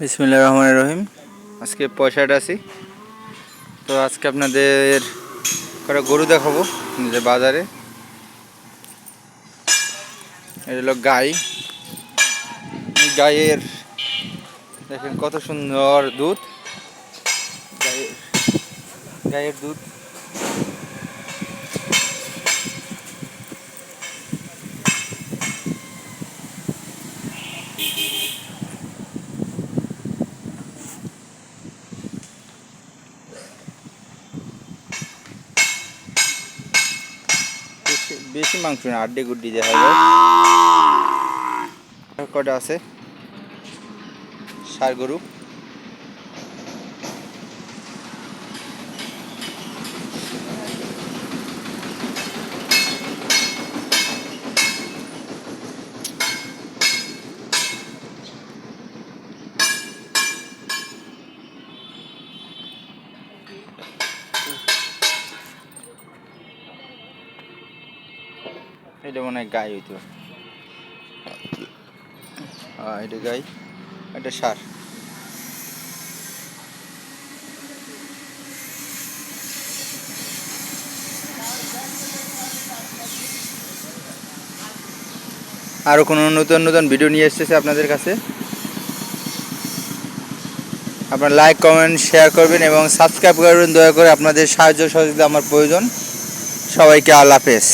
বিসমিল্লা রহমান রহিম। আজকে পয়সাটা আছি। তো আজকে আপনাদের কটা গরু দেখাবো যে বাজারে। এটা হলো গাই। গায়ের দেখেন কত সুন্দর দুধ। গায়ের গায়ের দুধ। বেশি বেশি মাংস না আড্ডি গুড্ডি দেখা যায় কটা আছে? সার গরু। এটা মনে হয় গাই হইতো। হ্যাঁ এটা গাই, এটা সার। আরও কোনো নতুন নতুন ভিডিও নিয়ে এসেছে আপনাদের কাছে? আপনার লাইক কমেন্ট শেয়ার করবেন এবং সাবস্ক্রাইব করবেন। দয়া করে আপনাদের সাহায্য সহযোগিতা আমার প্রয়োজন। সবাইকে আল্লাহ হাফেজ।